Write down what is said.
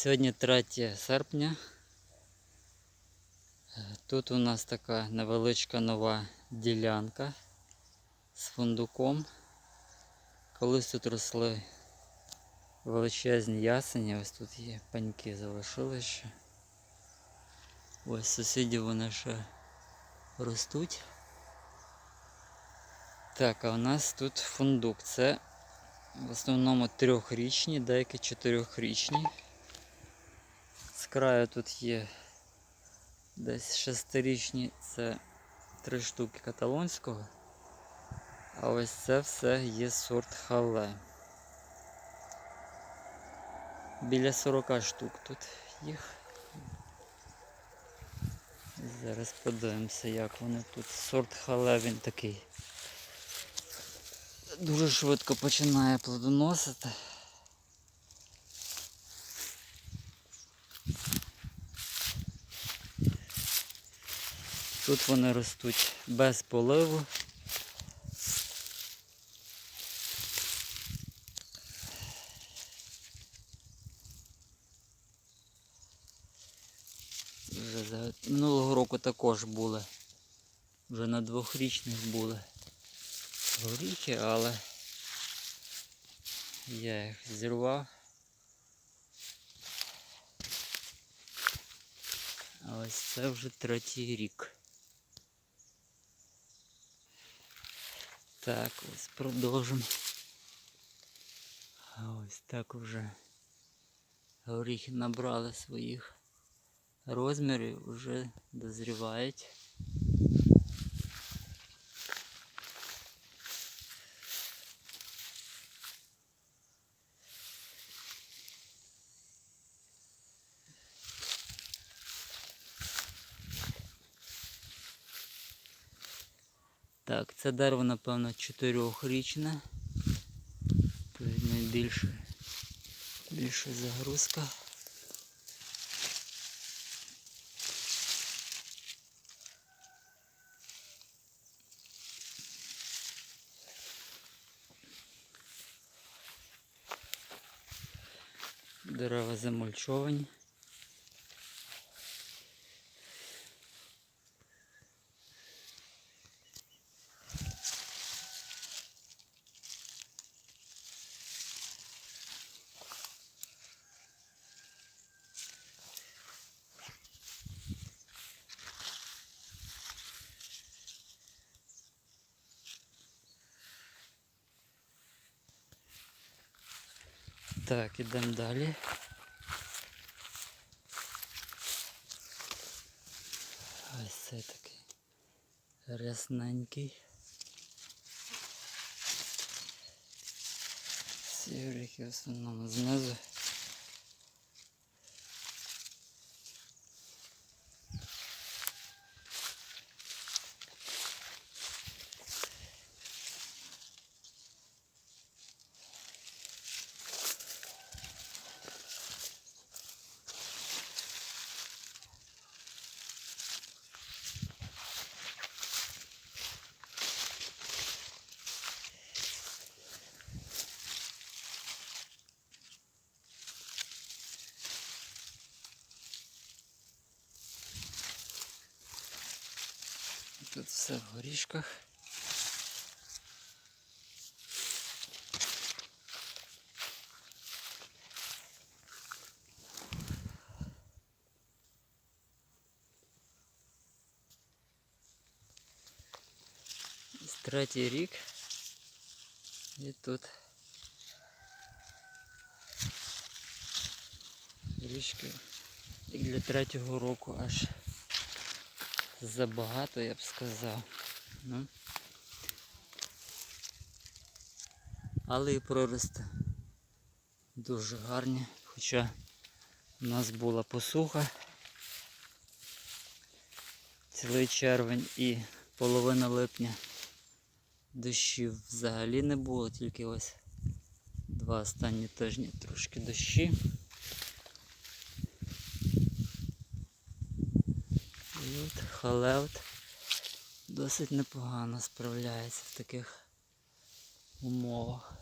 Сьогодні 3 серпня. Тут у нас така невеличка нова ділянка з фундуком. Колись тут росли величезні ясені, ось тут є паньки залишилися ще. Ось сусідів вони ще ростуть. Так, а у нас тут фундук. Це в основному трьохрічні, деякі чотирьохрічні. Краю тут є десь шестирічні, це три штуки каталонського. А ось це все є сорт хале. Біля 40 штук тут їх. Зараз подивимося, як вони тут. Сорт хале він такий. Дуже швидко починає плодоносити. Тут вони ростуть без поливу. Вже за... Минулого року також були. Вже на двохрічних були горіхи, але я їх зірвав. А ось це вже третій рік. Так, ось продовжимо. Ось так вже горіхи набрали своїх розмірів, вже дозрівають. Так, це дерево, напевно, чотирьохрічне. Тут найбільше більша загрузка. Дерева замульчовані. Так, ідемо далі. Ось це такий рясненький. Сіврики в основному знизу. Тут все в горішках. Ось Третій рік. І тут горішки як для третього року аж Забагато, я б сказав. Ну. Але і прорости дуже гарні, хоча у нас була посуха цілий червень і половина липня дощів взагалі не було, тільки ось два останні тижні трошки дощі. Холеут. Холеут досить непогано справляється в таких умовах.